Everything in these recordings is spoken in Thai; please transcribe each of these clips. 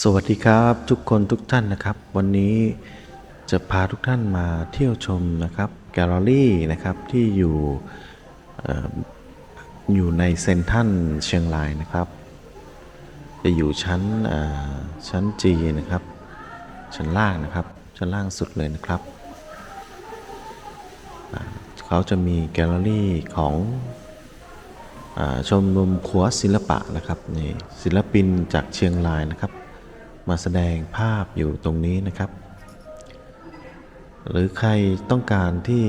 สวัสดีครับทุกคนทุกท่านนะครับ วันนี้จะพาทุกท่านมาเที่ยวชมนะครับแกลเลอรี่นะครับที่อยู่ออยู่ในเซนทันเชียงรายนะครับ จะอยู่ชั้นชั้น G นะครับ ชั้นล่างนะครับ ชั้นล่างสุดเลยนะครับ เขาจะมีแกลเลอรี่ของอชมรมขัวศิลปะนะครับนี่ศิลปินจากเชียงรายนะครับ มาแสดงภาพอยู่ตรงนี้นะครับ หรือใครต้องการที่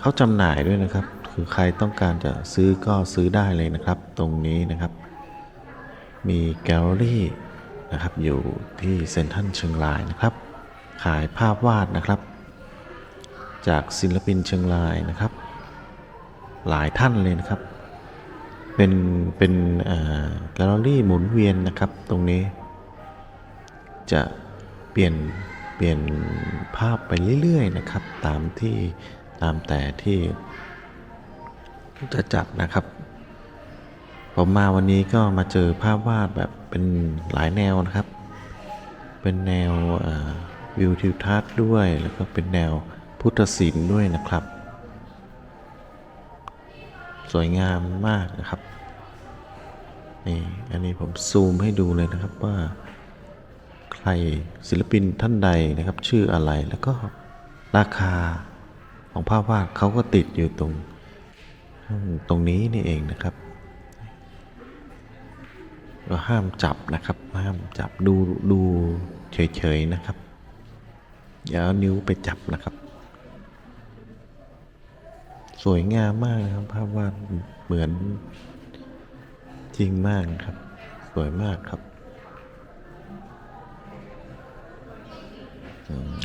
เขาจำหน่ายด้วยนะครับ คือใครต้องการจะซื้อก็ซื้อได้เลยนะครับ ตรงนี้นะครับ มีแกลเลอรี่นะครับอยู่ที่เซ็นทรัลเชียงรายนะครับ ขายภาพวาดนะครับ จากศิลปินเชียงรายนะครับ หลายท่านเลยนะครับ เป็นเป็นแกลเลอรี่หมุนเวียนนะครับตรงนี้ จะเปลี่ยนเปลี่ยนภาพไปเรื่อยๆนะครับ ตามที่ตามแต่ที่จะจัดนะครับ ผมมาวันนี้ก็มาเจอภาพวาดแบบเป็นหลายแนวนะครับ เป็นแนววิวทิวทัศน์ด้วย แล้วก็เป็นแนวพุทธศิลป์ด้วยนะครับ สวยงามมากนะครับนี่อันนี้ผมซูมให้ดูเลยนะครับว่า ใครศิลปินท่านใดนะครับ ชื่ออะไรแล้วก็ราคาของภาพวาดเขาก็ติดอยู่ตรงตรงนี้นี่เองนะครับก็ห้ามจับนะครับ ห้ามจับดูดูเฉยๆนะครับอย่าเอานิ้วไปจับนะครับ สวยงามมากนะครับ ภาพวาดเหมือนจริงมากครับ สวยมากครับ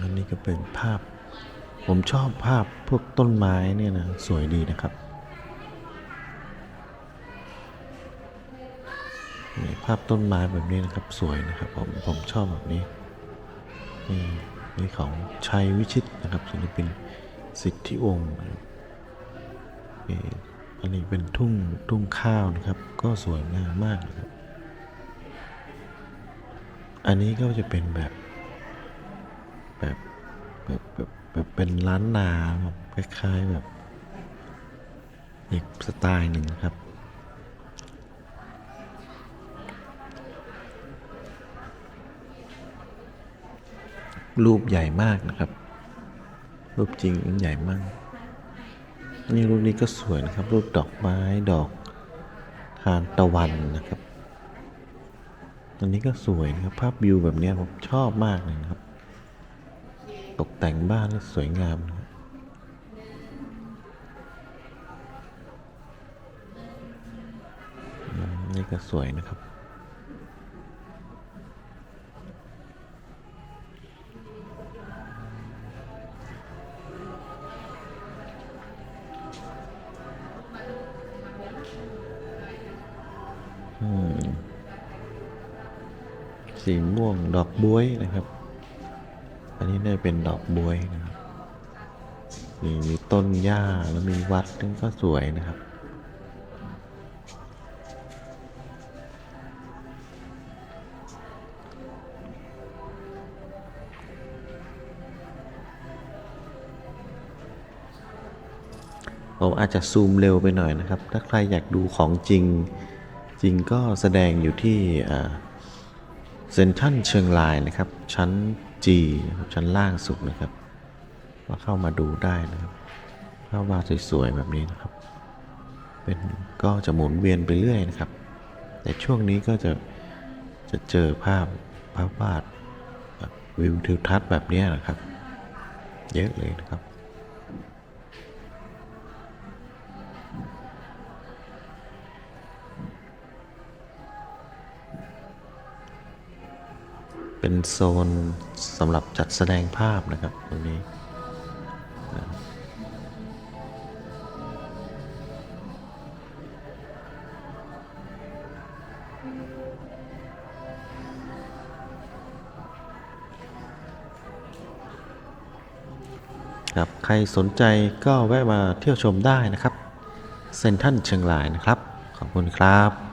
อันนี้ก็เป็นภาพ ผมชอบภาพพวกต้นไม้เนี่ยนะ สวยดีนะครับนี่ภาพต้นไม้แบบนี้นะครับ สวยนะครับ ผมผมชอบแบบนี้ นี่นี่ของชัยวิชิตนะครับศิลปินสิทธิวงศ์นี่อันนี้เป็นทุ่งทุ่งข้าวนะครับ ก็สวยงามมากนะครับ อันนี้ก็จะเป็นแบบ แบบแบบแบบแบบเป็นร้านนาแบบคล้ายๆแบบอีกสไตล์หนึ่งครับ รูปใหญ่มากนะครับ รูปจริงใหญ่มาก นี่รูปนี้ก็สวยนะครับ รูปดอกไม้ดอกทานตะวันนะครับอันนี้ก็สวยนะครับภาพวิวแบบเนี้ยผมชอบมากเลยนะครับ ตกแต่งบ้านสวยงามนะนี่ก็สวยนะครับ สีม่วงดอกบ๊วยนะครับ อันนี้น่าจะเป็นดอกบวยนะครับมีมีต้นหญ้าแล้วมีวัดนั่นก็สวยนะครับ ผมอาจจะซูมเร็วไปหน่อยนะครับ ถ้าใครอยากดูของจริง จริงก็แสดงอยู่ที่เซนทันเชียงรายนะครับ ชั้น G นะครับชั้นล่างสุดนะครับ มาเข้ามาดูได้นะครับภาพวาดสวยๆแบบนี้นะครับ เป็นก็จะหมุนเวียนไปเรื่อยนะครับ แต่ช่วงนี้ก็จะจะเจอภาพภาพวาดวิวทิวทัศน์แบบนี้นะครับ เยอะเลยนะครับ เป็นโซนสำหรับจัดแสดงภาพนะครับตรงนี้ครับใครสนใจก็แวะมาเที่ยวชมได้นะครับ เซนทรันเชียงรายนะครับ ขอบคุณครับ